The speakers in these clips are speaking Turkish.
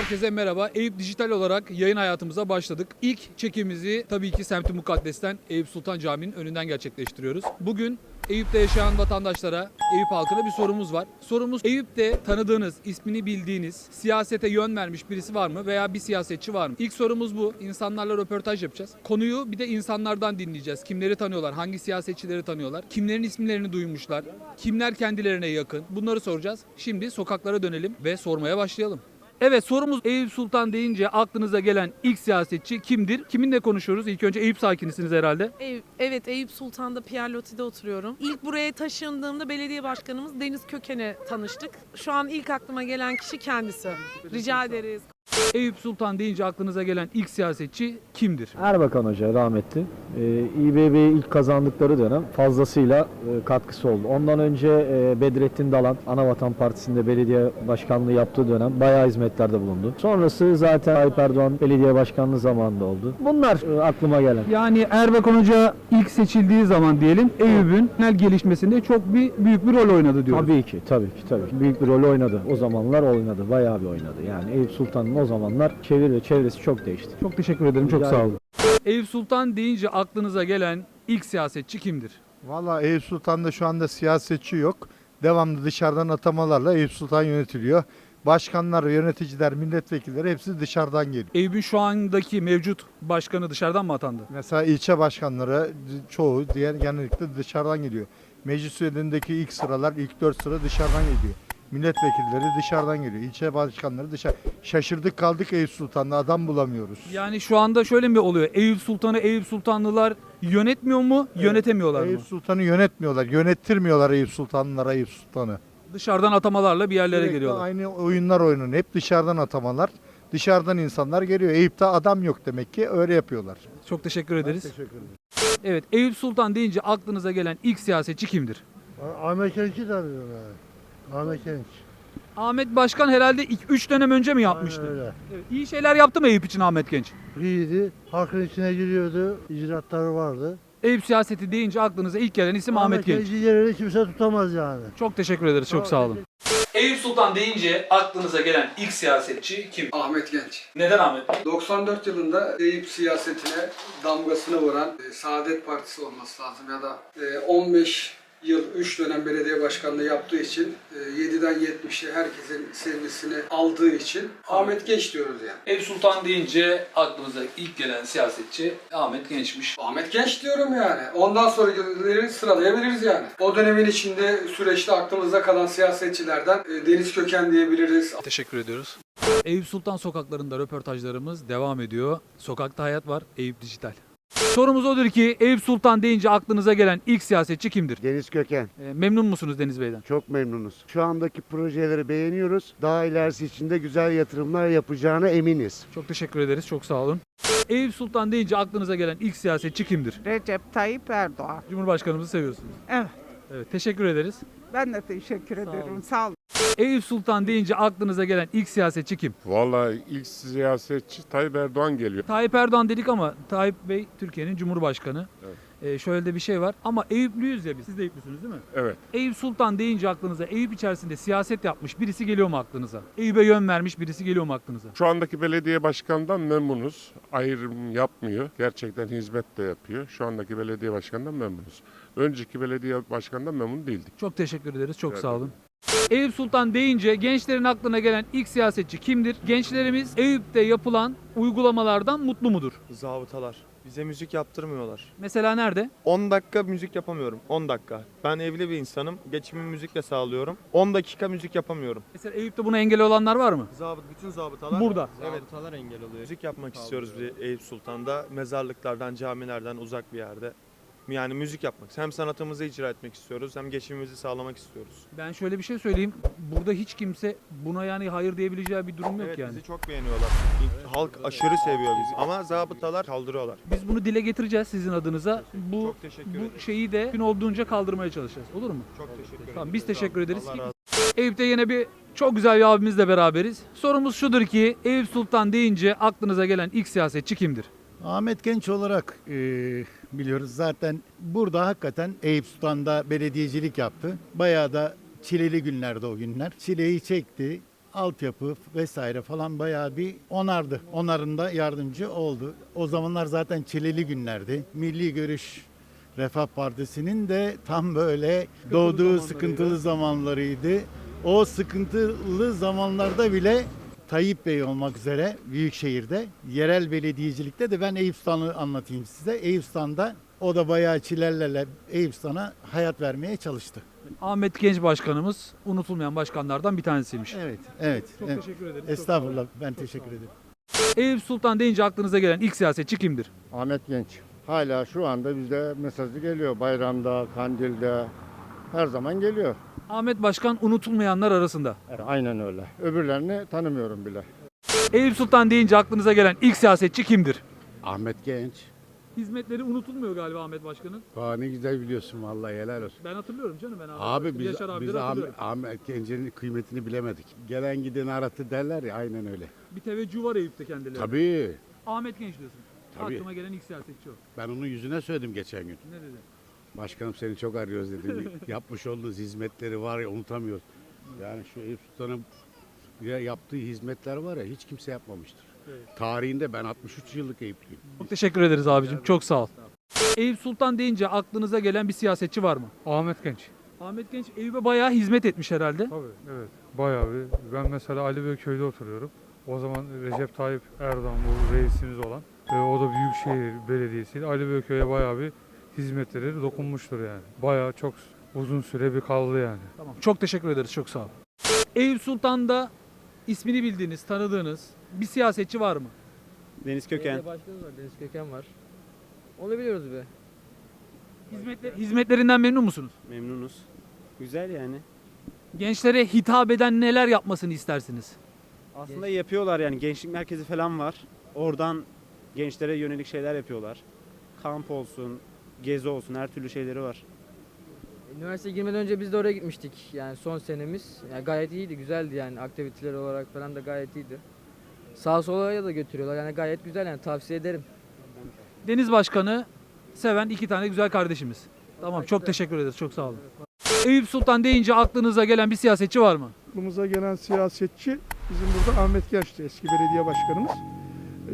Herkese merhaba. Eyüp Dijital olarak yayın hayatımıza başladık. İlk çekimimizi tabii ki Semt-i Mukaddes'ten Eyüp Sultan Camii'nin önünden gerçekleştiriyoruz. Bugün Eyüp'te yaşayan vatandaşlara, Eyüp halkına bir sorumuz var. Sorumuz Eyüp'te tanıdığınız, ismini bildiğiniz, siyasete yön vermiş birisi var mı veya bir siyasetçi var mı? İlk sorumuz bu. İnsanlarla röportaj yapacağız. Konuyu bir de insanlardan dinleyeceğiz. Kimleri tanıyorlar, hangi siyasetçileri tanıyorlar, kimlerin isimlerini duymuşlar, kimler kendilerine yakın bunları soracağız. Şimdi sokaklara dönelim ve sormaya başlayalım. Evet sorumuz Eyüp Sultan deyince aklınıza gelen ilk siyasetçi kimdir? Kiminle konuşuyoruz? İlk önce Eyüp sakinisiniz herhalde. Ev- Evet Eyüp Sultan'da Pierre Loti'de oturuyorum. İlk buraya taşındığımda belediye başkanımız Deniz Köken'e tanıştık. Şu an ilk aklıma gelen kişi kendisi. Rica ederiz. Eyüp Sultan deyince aklınıza gelen ilk siyasetçi kimdir? Erbakan Hoca rahmetli. Ee, İBB'yi ilk kazandıkları dönem fazlasıyla e, katkısı oldu. Ondan önce e, Bedrettin Dalan Anavatan Partisi'nde belediye başkanlığı yaptığı dönem bayağı hizmetlerde bulundu. Sonrası zaten Tayyip Erdoğan belediye başkanlığı zamanında oldu. Bunlar e, aklıma gelen. Yani Erbakan Hoca ilk seçildiği zaman diyelim Eyüp'ün genel gelişmesinde çok bir büyük bir rol oynadı diyoruz. Tabii ki, tabii ki, tabii ki. Büyük bir rol oynadı. O zamanlar oynadı, bayağı bir oynadı. Yani Eyüp Sultan'ın o zamanlar çevir ve çevresi çok değişti. Çok teşekkür ederim. Çok Rica sağ olun. Eyüp Sultan deyince aklınıza gelen ilk siyasetçi kimdir? Valla Eyüp Sultan'da şu anda siyasetçi yok. Devamlı dışarıdan atamalarla Eyüp Sultan yönetiliyor. Başkanlar, yöneticiler, milletvekilleri hepsi dışarıdan geliyor. Eyüp'ün şu andaki mevcut başkanı dışarıdan mı atandı? Mesela ilçe başkanları çoğu diğer genellikle dışarıdan geliyor. Meclis üyelerindeki ilk sıralar, ilk dört sıra dışarıdan geliyor. Milletvekilleri dışarıdan geliyor. İlçe başkanları dışarı. Şaşırdık kaldık Eyüp Sultan'da adam bulamıyoruz. Yani şu anda şöyle mi oluyor? Eyüp Sultan'ı Eyüp Sultanlılar yönetmiyor mu, yönetemiyorlar mı? Eyüp Sultan'ı yönetmiyorlar. Yönettirmiyorlar Eyüp Sultanlılara Eyüp Sultan'ı. Dışarıdan atamalarla bir yerlere Sürekli geliyorlar. Aynı oyunlar oynanıyor. Hep dışarıdan atamalar. Dışarıdan insanlar geliyor. Eyüp'te adam yok demek ki öyle yapıyorlar. Çok teşekkür ederiz. Teşekkür ederim. Evet, Eyüp Sultan deyince aklınıza gelen ilk siyasetçi kimdir? Ahmet Genç'i tanıyorum yani. Ahmet Genç. Ahmet Başkan herhalde 3 dönem önce mi Aynen yapmıştı? öyle. Evet, iyi şeyler yaptı mı Eyüp için Ahmet Genç? İyiydi. Halkın içine giriyordu. icraatları vardı. Eyüp siyaseti deyince aklınıza ilk gelen isim Ahmet, Genç. Genç'i yerini kimse tutamaz yani. Çok teşekkür ederiz. Çok sağ olun. Eyüp Sultan deyince aklınıza gelen ilk siyasetçi kim? Ahmet Genç. Neden Ahmet? 94 yılında Eyüp siyasetine damgasını vuran e, Saadet Partisi olması lazım ya da e, 15 yıl 3 dönem belediye başkanlığı yaptığı için e, 7'den 70'e herkesin sevgisini aldığı için Ahmet Genç diyoruz yani. Eyüp Sultan deyince aklınıza ilk gelen siyasetçi Ahmet Genç'miş. Ahmet Genç diyorum yani. Ondan sonrakileri sıralayabiliriz yani. O dönemin içinde süreçte aklımızda kalan siyasetçilerden e, Deniz Köken diyebiliriz. Teşekkür ediyoruz. Eyüp Sultan sokaklarında röportajlarımız devam ediyor. Sokakta hayat var. Eyüp Dijital. Sorumuz odur ki Eyüp Sultan deyince aklınıza gelen ilk siyasetçi kimdir? Deniz Köken. E, memnun musunuz Deniz Bey'den? Çok memnunuz. Şu andaki projeleri beğeniyoruz. Daha ilerisi için de güzel yatırımlar yapacağına eminiz. Çok teşekkür ederiz. Çok sağ olun. Eyüp Sultan deyince aklınıza gelen ilk siyasetçi kimdir? Recep Tayyip Erdoğan. Cumhurbaşkanımızı seviyorsunuz. Evet. Evet, teşekkür ederiz. Ben de teşekkür ederim. Sağ olun. Eyüp Sultan deyince aklınıza gelen ilk siyasetçi kim? Vallahi ilk siyasetçi Tayyip Erdoğan geliyor. Tayyip Erdoğan dedik ama Tayyip Bey Türkiye'nin Cumhurbaşkanı. Evet. Ee, şöyle de bir şey var. Ama Eyüplüyüz ya biz. Siz de Eyüplüsünüz değil mi? Evet. Eyüp Sultan deyince aklınıza Eyüp içerisinde siyaset yapmış birisi geliyor mu aklınıza? Eyüp'e yön vermiş birisi geliyor mu aklınıza? Şu andaki belediye başkanından memnunuz. Ayrım yapmıyor. Gerçekten hizmet de yapıyor. Şu andaki belediye başkanından memnunuz. Önceki belediye başkanından memnun değildik. Çok teşekkür ederiz. Çok sağ olun. Eyüp Sultan deyince gençlerin aklına gelen ilk siyasetçi kimdir? Gençlerimiz Eyüp'te yapılan uygulamalardan mutlu mudur? Zabıtalar. Bize müzik yaptırmıyorlar. Mesela nerede? 10 dakika müzik yapamıyorum. 10 dakika. Ben evli bir insanım. Geçimimi müzikle sağlıyorum. 10 dakika müzik yapamıyorum. Mesela Eyüp'te buna engel olanlar var mı? Zabıt, bütün zabıtalar Burada. Evet. Zabıtalar engel oluyor. Müzik yapmak istiyoruz bir Eyüp Sultan'da. Mezarlıklardan, camilerden uzak bir yerde. Yani müzik yapmak. Hem sanatımızı icra etmek istiyoruz hem geçimimizi sağlamak istiyoruz. Ben şöyle bir şey söyleyeyim. Burada hiç kimse buna yani hayır diyebileceği bir durum yok evet yani. bizi çok beğeniyorlar. Halk aşırı seviyor bizi. Ama zabıtalar kaldırıyorlar. Biz bunu dile getireceğiz sizin adınıza. Bu Çok teşekkür ederim. bu şeyi de gün olduğunca kaldırmaya çalışacağız. Olur mu? Çok teşekkür ederim. Tamam, biz teşekkür ederiz. Allah razı Eyüp'te yine bir çok güzel bir abimizle beraberiz. Sorumuz şudur ki Eyüp Sultan deyince aklınıza gelen ilk siyasetçi kimdir? Ahmet Genç olarak e, biliyoruz zaten burada hakikaten Eyüp Sultan'da belediyecilik yaptı. Bayağı da çileli günlerde o günler. Çileyi çekti. altyapı vesaire falan bayağı bir onardı. Onarında yardımcı oldu. O zamanlar zaten çileli günlerdi. Milli Görüş Refah Partisi'nin de tam böyle doğduğu sıkıntılı zamanlarıydı. O sıkıntılı zamanlarda bile Tayyip Bey olmak üzere Büyükşehir'de yerel belediyecilikte de ben Eyüp Sultan'ı anlatayım size. Eyüp Sultan'da o da bayağı çilerlerle Eyüp Sultan'a hayat vermeye çalıştı. Ahmet Genç Başkanımız unutulmayan başkanlardan bir tanesiymiş. Evet, evet. Çok evet. teşekkür ederim. Estağfurullah ben teşekkür ederim. Eyüp Sultan deyince aklınıza gelen ilk siyasetçi kimdir? Ahmet Genç. Hala şu anda bizde mesajı geliyor. Bayramda, kandilde her zaman geliyor. Ahmet Başkan unutulmayanlar arasında. Aynen öyle. Öbürlerini tanımıyorum bile. Eyüp Sultan deyince aklınıza gelen ilk siyasetçi kimdir? Ahmet Genç. Hizmetleri unutulmuyor galiba Ahmet Başkan'ın. Aa, ne güzel biliyorsun vallahi helal olsun. Ben hatırlıyorum canım ben Abi biz, Yaşar abileri biz Ahmet, hatırlıyorum. Ahmet Genç'in kıymetini bilemedik. Gelen giden aratı derler ya aynen öyle. Bir teveccüh var Eyüp'te kendilerine. Tabii. Ahmet Genç diyorsun. Tabii. Aklıma gelen ilk siyasetçi o. Ben onun yüzüne söyledim geçen gün. Ne dedi? Başkanım seni çok arıyoruz dedim. Yapmış olduğunuz hizmetleri var ya unutamıyoruz. Yani şu Eyüp Sultan'ın ya yaptığı hizmetler var ya hiç kimse yapmamıştır. Evet. Tarihinde ben 63 yıllık Eyüplüyüm. Çok teşekkür ederiz abicim. Çok sağ ol. Eyüp Sultan deyince aklınıza gelen bir siyasetçi var mı? Ahmet Genç. Ahmet Genç Eyüp'e bayağı hizmet etmiş herhalde. Tabii evet. Bayağı bir. Ben mesela Ali Beyköy'de oturuyorum. O zaman Recep Tayyip Erdoğan bu reisimiz olan. E, o da Büyükşehir Belediyesi'ydi. Ali Beyköy'e bayağı bir hizmetleri dokunmuştur yani. Bayağı çok uzun süre bir kaldı yani. Tamam. Çok teşekkür ederiz. Çok sağ ol. Eyüp Sultan'da ismini bildiğiniz, tanıdığınız bir siyasetçi var mı? Deniz Köken. Başkanımız var, Deniz Köken var. Onu biliyoruz be. Hizmetler, hizmetlerinden memnun musunuz? Memnunuz. Güzel yani. Gençlere hitap eden neler yapmasını istersiniz? Aslında yapıyorlar yani gençlik merkezi falan var. Oradan gençlere yönelik şeyler yapıyorlar. Kamp olsun, gezi olsun her türlü şeyleri var. Üniversiteye girmeden önce biz de oraya gitmiştik. Yani son senemiz. Yani gayet iyiydi, güzeldi yani. Aktiviteler olarak falan da gayet iyiydi. Sağ sola da götürüyorlar. Yani gayet güzel yani tavsiye ederim. Deniz Başkanı seven iki tane güzel kardeşimiz. Tamam çok teşekkür ederiz. Çok sağ olun. Eyüp Sultan deyince aklınıza gelen bir siyasetçi var mı? Aklımıza gelen siyasetçi bizim burada Ahmet Genç'ti eski belediye başkanımız.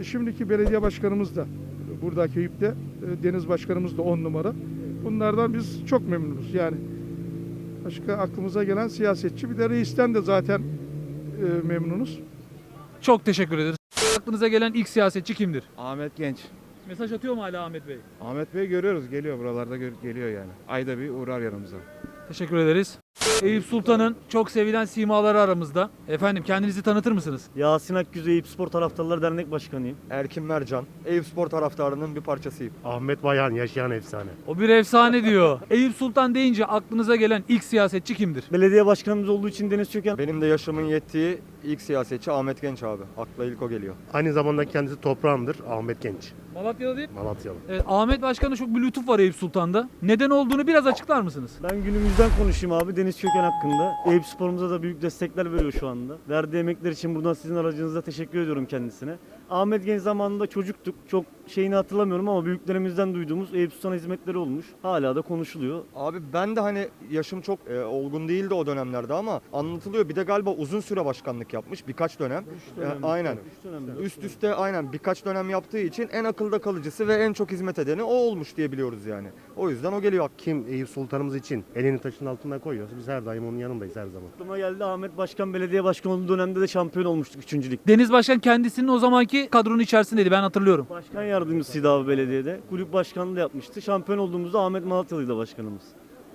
E, Şimdiki belediye başkanımız da buradaki Eyüp'te e, Deniz Başkanımız da 10 numara. Bunlardan biz çok memnunuz. Yani başka aklımıza gelen siyasetçi bir de reisten de zaten e, memnunuz. Çok teşekkür ederiz. Aklınıza gelen ilk siyasetçi kimdir? Ahmet Genç. Mesaj atıyor mu hala Ahmet Bey? Ahmet Bey görüyoruz geliyor buralarda geliyor yani. Ayda bir uğrar yanımıza. Teşekkür ederiz. Eyüp Sultan'ın çok sevilen simaları aramızda. Efendim kendinizi tanıtır mısınız? Yasin Akgüz Eyüp Spor Taraftarları Dernek Başkanıyım. Erkin Mercan. Eyüp Spor taraftarının bir parçasıyım. Ahmet Bayan yaşayan efsane. O bir efsane diyor. Eyüp Sultan deyince aklınıza gelen ilk siyasetçi kimdir? Belediye başkanımız olduğu için Deniz Çöken. Benim de yaşamın yettiği ilk siyasetçi Ahmet Genç abi. Akla ilk o geliyor. Aynı zamanda kendisi toprağımdır Ahmet Genç. Malatya'da değil. Malatyalı. Evet, Ahmet Başkan'ın çok bir lütuf var Eyüp Sultan'da. Neden olduğunu biraz açıklar mısınız? Ben günümüzden konuşayım abi Deniz Çöken hakkında. Eyüp Spor'umuza da büyük destekler veriyor şu anda. Verdiği emekler için buradan sizin aracınızda teşekkür ediyorum kendisine. Ahmet Genç zamanında çocuktuk. Çok şeyini hatırlamıyorum ama büyüklerimizden duyduğumuz Eyüp Sultan'a hizmetleri olmuş. Hala da konuşuluyor. Abi ben de hani yaşım çok e, olgun değildi o dönemlerde ama anlatılıyor. Bir de galiba uzun süre başkanlık yapmış birkaç dönem. E, aynen. Üst üste aynen birkaç dönem yaptığı için en akılda kalıcısı ve en çok hizmet edeni o olmuş diye biliyoruz yani. O yüzden o geliyor. Kim Eyüp Sultanımız için elini taşın altına koyuyorsa biz her daim onun yanındayız her zaman. Aklıma geldi Ahmet Başkan belediye başkanı olduğu dönemde de şampiyon olmuştuk 3. lig. Deniz Başkan kendisinin o zamanki kadronun içerisindeydi ben hatırlıyorum. Başkan yardımcısıydı abi belediyede. Kulüp başkanlığı da yapmıştı. Şampiyon olduğumuzda Ahmet Malatyalı'ydı başkanımız.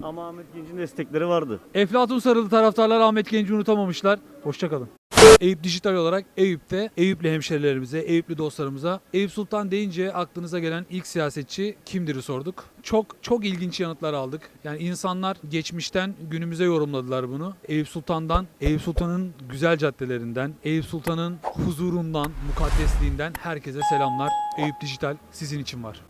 Ama Ahmet Genç'in destekleri vardı. Eflatun sarılı taraftarlar Ahmet Genç'i unutamamışlar. Hoşçakalın. Eyüp Dijital olarak Eyüp'te Eyüplü hemşerilerimize, Eyüplü dostlarımıza Eyüp Sultan deyince aklınıza gelen ilk siyasetçi kimdir'i sorduk. Çok çok ilginç yanıtlar aldık. Yani insanlar geçmişten günümüze yorumladılar bunu. Eyüp Sultan'dan, Eyüp Sultan'ın güzel caddelerinden, Eyüp Sultan'ın huzurundan, mukaddesliğinden herkese selamlar. Eyüp Dijital sizin için var.